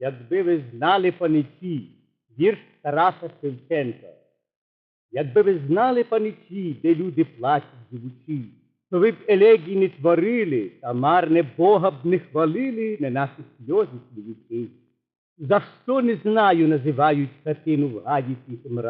Якби ви знали паничі, вірш Тараса Шевченка. Якби ви знали паничі, де люди плачуть живучи, то ви б елегій не творили, та марне Бога б не хвалили, не наші сльози слівики. За що не знаю, називають хатину в гаді тихим.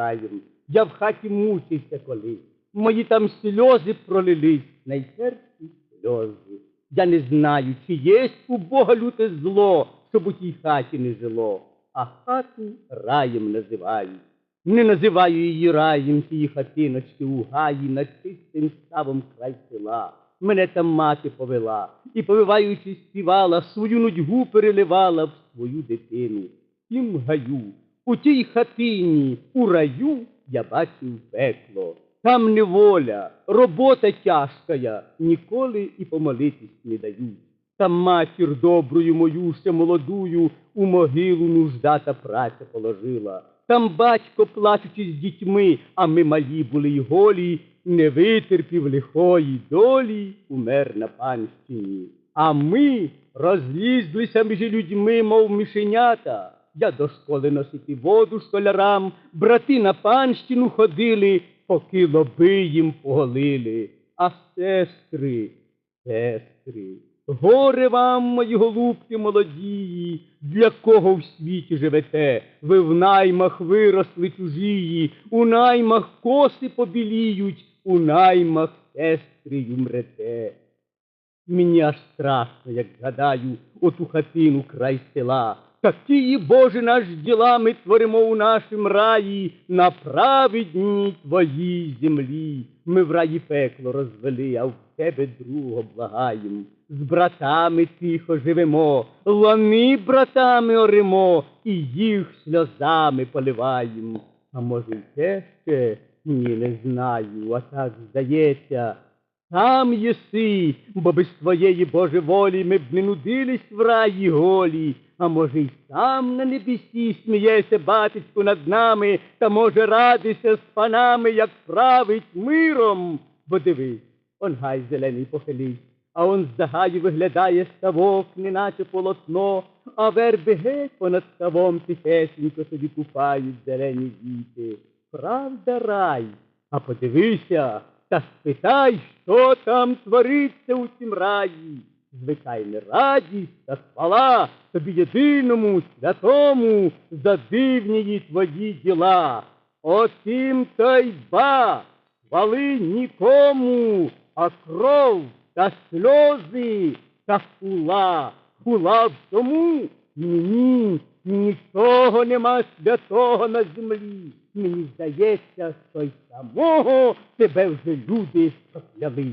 Я в хаті мучився колись. Мої там сльози пролились, найперші сльози. Я не знаю, чи є у Бога люте зло, щоб у тій хаті не жило, а хату раєм називають. Не називаю її раєм, тії хатиночки у гаї над чистим ставом край села. Мене там мати повела і, повиваючи, співала, свою нудьгу переливала в свою дитину. Тім гаю, у тій хатині, у раю я бачив пекло. Там неволя, робота тяжкая, ніколи і помолитись не дають. Там матір добрую мою, ще молодую, у могилу нужда та праця положила. Там батько, плачучи з дітьми, а ми малі були й голі, не витерпів лихої долі, умер на панщині. А ми розлізлися між людьми, мов мишенята. Я до школи носити воду школярам, брати на панщину ходили, поки лоби їм поголили. А сестри, сестри, горе вам, мої голубки молодії, для кого в світі живете? Ви в наймах виросли чужії, у наймах коси побіліють, у наймах сестрію мрете. Мені аж страшно, як гадаю, оту хатину край села. Такії, Боже, наш діла ми творимо у нашім раї, на праведній твоїй землі. Ми в раї пекло розвели, а в тебе другого благаєм. З братами тихо живемо, лани братами оремо, і їх сльозами поливаєм. А може, й те ще? Ні, не знаю, а так здається. Сам єси, бо без твоєї Боже волі ми б не нудились в раї голі, а може, й сам на небесі смієся батечку над нами, та може радися з панами, як править миром. Бо дивись, он гай зелений похились, а он з гаю виглядає ставок, неначе полотно, а верби геть понад ставом тихесенько собі купають зелені діти. Правда, рай? А подивися та спитай, що там твориться у цім раї. Звичайна радість та хвала тобі єдиному, святому, за дивні твої діла. Отим та й ба, хвали нікому, а кров та сльози та хула. Хула в тому? Ні, нічого нема святого на землі. Мені здається, що й самого тебе вже люди прокляли.